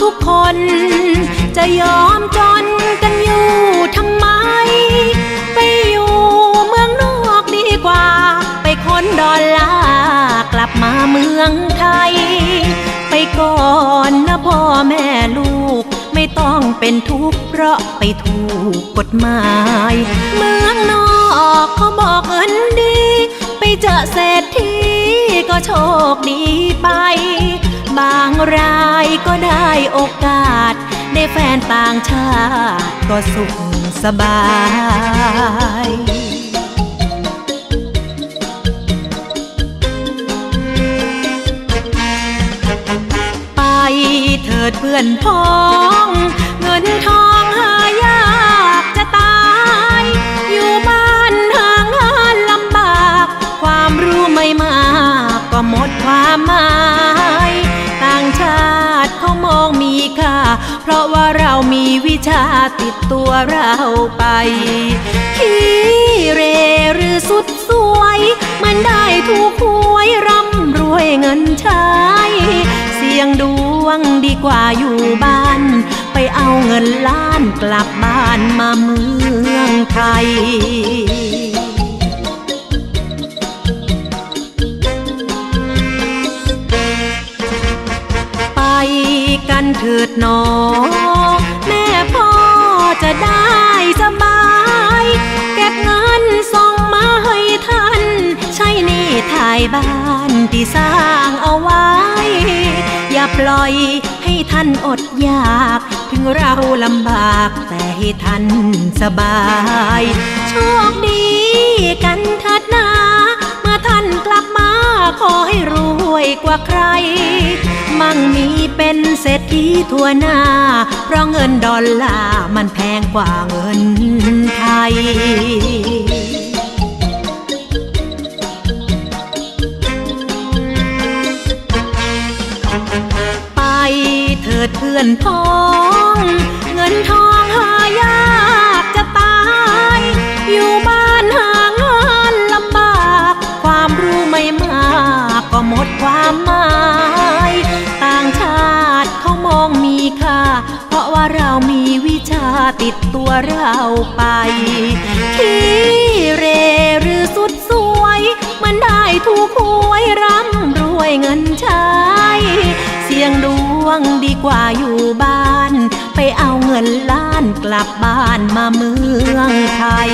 ทุกคน จะยอมจนกันอยู่ทำไม ไปอยู่เมืองนอกดีกว่า ไปค้นดอลลาร์กลับมาเมืองไทย ไปก่อนนะพ่อแม่ลูก ไม่ต้องเป็นทุกข์เพราะไปถูกกฎหมาย เมืองนอกเขาบอกเงินดี ไปเจอเศรษฐีก็โชคดีไป บางรา ก็ได้โอกาส ได้แฟนต่างชาติ ก็สุขสบายไปเถิดเพื่อนพ้อง เงินทองหายากจะตาย อยู่บ้านหางงานลำบาก ความรู้ไม่มากก็หมดความหมาย องมีค่า เพราะว่าเรามีวิชาติดตัวเราไปขี้เรหรือสุดสวย มันได้ถูกหวยร่ำรวยเงินใช้เสี่ยงดวงดีกว่าอยู่บ้าน ไปเอาเงินล้านกลับบ้านมาเมืองไทย กันเถิดหนอ แม่พ่อจะได้สบาย เก็บเงินส่งมาให้ท่าน ใช้หนี่ถ่ายบ้านที่สร้างเอาไว้ อย่าปล่อยให้ท่านอดอยาก ถึงเราลำบากแต่ให้ท่านสบาย โชคดีกันเถิดนา เมื่อท่านกลับมาขอให้รู้ วยกว่าใคร มั่งมีเป็นเศรษฐีทั่วหน้า เพราะเงินดอลลาร์มันแพงกว่าเงินไทยไปเถิดเพื่อนพ้อง เงินทอง ดความหมาย ต่างชาติเขามองมีค่า เพราะว่าเรามีวิชาติดตัวเราไปขี้เรหรือสุดสวย มันได้ถูกหวยร่ำรวยเงินใช้เสี่ยงดวงดีกว่าอยู่บ้าน ไปเอาเงินล้านกลับบ้านมาเมืองไทย